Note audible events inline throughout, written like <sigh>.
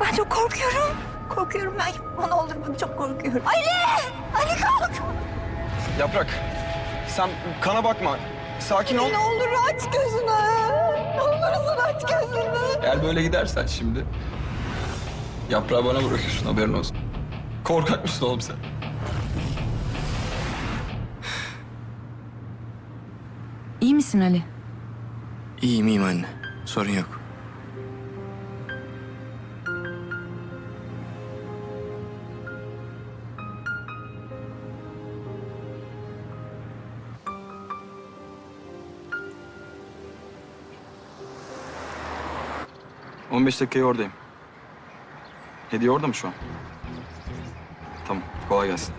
Ben çok korkuyorum. Korkuyorum ben yapma ne olur bak çok korkuyorum. Ali! Ali kalk! Yaprak, sen kana bakma. Sakin ol. Ne olur aç gözünü. Ne olursun aç gözünü. Eğer böyle gidersen şimdi... Yaprağı bana bırakıyorsun haberin olsun. Korkak mısın oğlum sen? İyi misin Ali? İyiyim iyiyim anne. Sorun yok. On beş dakikaya oradayım. Hediye orada mı şu an? Tamam, kolay gelsin.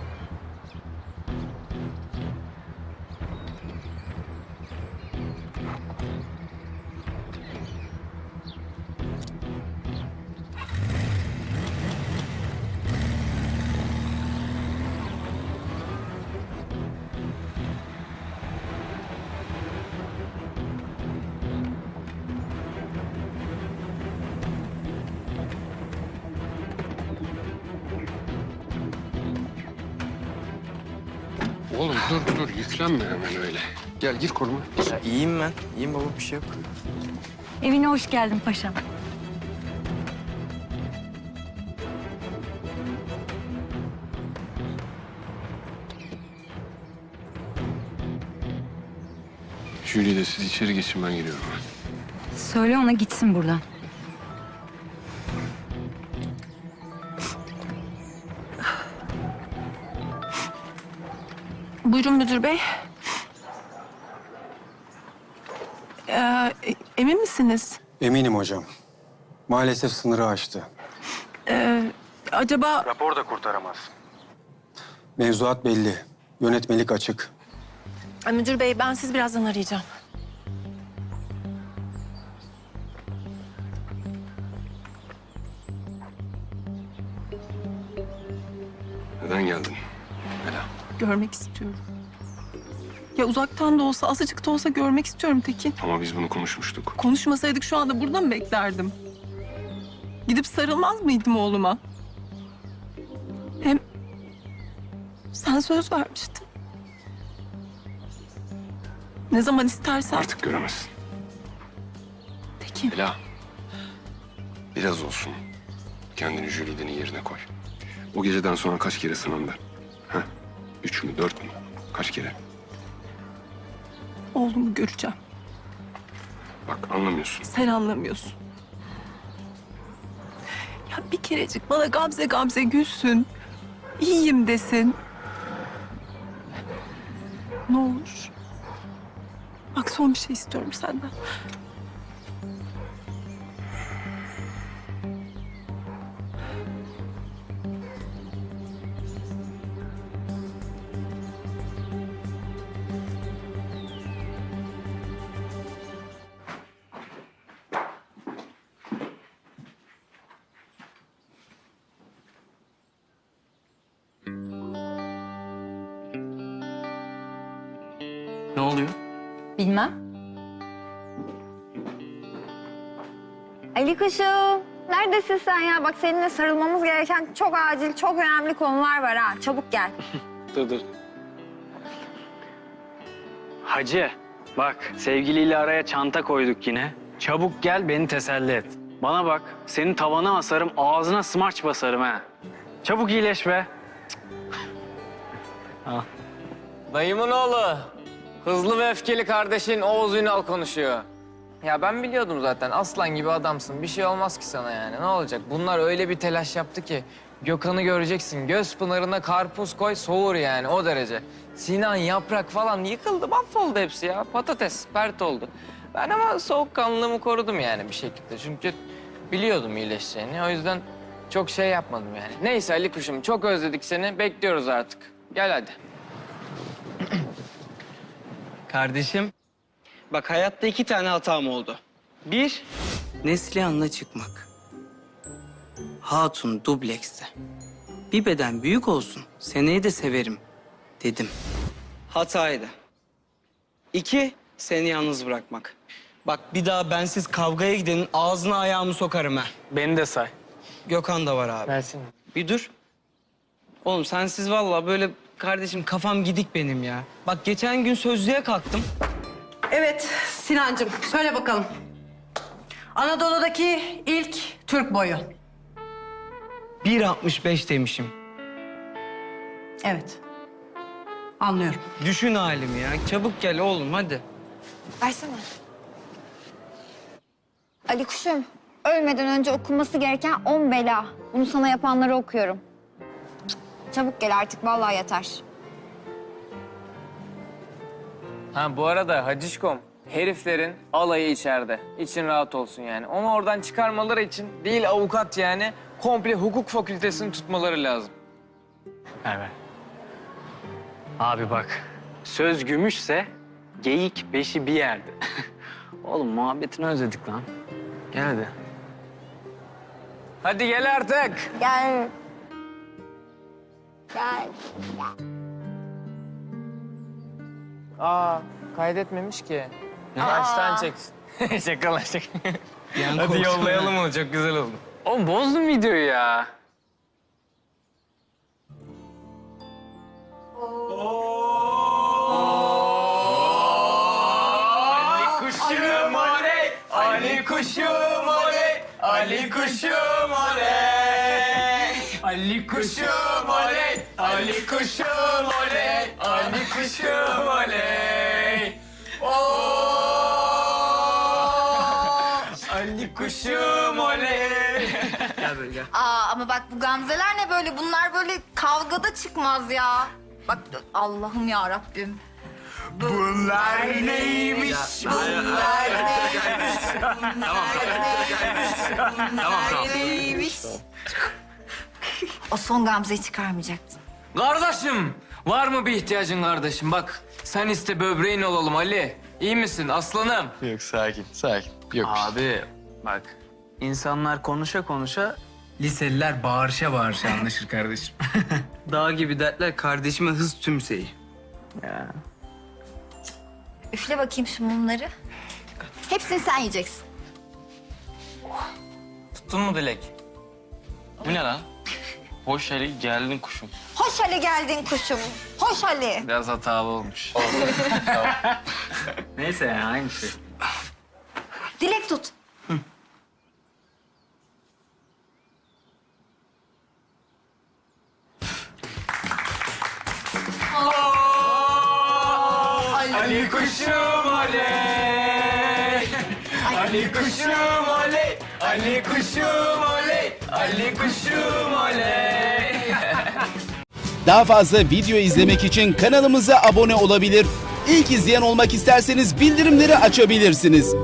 Oğlum dur dur yüklenme hemen öyle. Gel gir koruma. Ya iyiyim ben. İyiyim baba bir şey yok. Evine hoş geldin paşam. Jüri de siz içeri geçin ben geliyorum. Söyle ona gitsin buradan. Buyurun müdür bey. Ee, emin misiniz? Eminim hocam. Maalesef sınırı aştı. Ee, acaba Rapor da kurtaramaz. Mevzuat belli. Yönetmelik açık. Ay, müdür bey ben siz birazdan arayacağım. Neden geldin? Görmek istiyorum. Ya uzaktan da olsa, azıcık da olsa görmek istiyorum Tekin. Ama biz bunu konuşmuştuk. Konuşmasaydık şu anda burada mı beklerdim? Gidip sarılmaz mıydım oğluma? Hem sen söz vermiştin. Ne zaman istersen. Artık göremezsin. Tekin. Ela. Biraz olsun. Kendini Jülide'nin yerine koy. O geceden sonra kaç kere sınandın? Üç mü, dört mü? Kaç kere? Oğlumu göreceğim. Bak anlamıyorsun. Sen anlamıyorsun. Ya bir kerecik bana Gamze Gamze gülsün. İyiyim desin. Ne olur. Bak son bir şey istiyorum senden. Bilmem. Ali kuşum neredesin sen ya? Bak seninle sarılmamız gereken çok acil, çok önemli konular var ha. Çabuk gel. <laughs> Dur dur. Hacı, bak sevgiliyle araya çanta koyduk yine. Çabuk gel beni teselli et. Bana bak, senin tavana asarım, ağzına smaç basarım ha. Çabuk iyileş be. Dayımın oğlu. Hızlı ve öfkeli kardeşin Oğuz Ünal konuşuyor. Ya ben biliyordum zaten. Aslan gibi adamsın. Bir şey olmaz ki sana yani. Ne olacak? Bunlar öyle bir telaş yaptı ki. Gökhan'ı göreceksin. Göz pınarına karpuz koy soğur yani o derece. Sinan, yaprak falan yıkıldı. Mahvoldu hepsi ya. Patates, pert oldu. Ben ama soğukkanlılığımı korudum yani bir şekilde. Çünkü biliyordum iyileşeceğini. O yüzden çok şey yapmadım yani. Neyse Ali kuşum çok özledik seni. Bekliyoruz artık. Gel hadi. Kardeşim, bak hayatta iki tane hatam oldu. Bir, Neslihan'la çıkmak. Hatun dublekste. Bir beden büyük olsun, seneye de severim dedim. Hataydı. İki, seni yalnız bırakmak. Bak bir daha bensiz kavgaya gidenin ağzına ayağımı sokarım ha. Beni de say. Gökhan da var abi. Versin. Bir dur. Oğlum sensiz vallahi böyle kardeşim kafam gidik benim ya. Bak geçen gün sözlüğe kalktım. Evet Sinancığım söyle bakalım. Anadolu'daki ilk Türk boyu. 1.65 demişim. Evet. Anlıyorum. Düşün halimi ya. Çabuk gel oğlum hadi. Versene. Ali kuşum, ölmeden önce okunması gereken on bela. Bunu sana yapanları okuyorum. Çabuk gel artık, vallahi yeter. Ha bu arada Hacişkom, heriflerin alayı içeride. İçin rahat olsun yani. Onu oradan çıkarmaları için değil avukat yani, komple hukuk fakültesini tutmaları lazım. Evet. Abi bak, söz gümüşse geyik beşi bir yerde. <laughs> Oğlum muhabbetini özledik lan. Gel hadi. Hadi gel artık. Gel. Aa, kaydetmemiş ki. Baştan çek. <laughs> şaka lan şaka. Yani Hadi korktum yollayalım onu, çok güzel oldu. Oğlum bozdun videoyu ya. Ali kuşum oley, Ali kuşum oley, Ali kuşum oley. Ali kuşum oley, kuşum oley, Ali kuşum oley. Oo! Ali kuşum oley. Aa ama bak bu gamzeler ne böyle? Bunlar böyle kavgada çıkmaz ya. Bak Allah'ım ya Rabbim. Bunlar neymiş? Bunlar neymiş? Bunlar neymiş? O son gamzeyi çıkarmayacaktın. Kardeşim, var mı bir ihtiyacın kardeşim? Bak, sen iste böbreğin olalım Ali. İyi misin aslanım? Yok sakin sakin. Yok. Abi bak, insanlar konuşa konuşa liseliler bağırışa bağırışa anlaşır kardeşim. <laughs> Dağ gibi dertler kardeşime hız tümseyi. Üfle bakayım şu mumları. Hepsini sen yiyeceksin. Tuttun mu Dilek? Bu ne lan? Hoş Ali geldin kuşum. Hoş Ali geldin kuşum. Hoş Ali. Biraz hatalı olmuş. <laughs> Neyse yani aynı şey. Dilek tut. Ali kuşum oley. Ali kuşum oley. Ali kuşum oley. Ali kuşum oley. Daha fazla video izlemek için kanalımıza abone olabilir. İlk izleyen olmak isterseniz bildirimleri açabilirsiniz.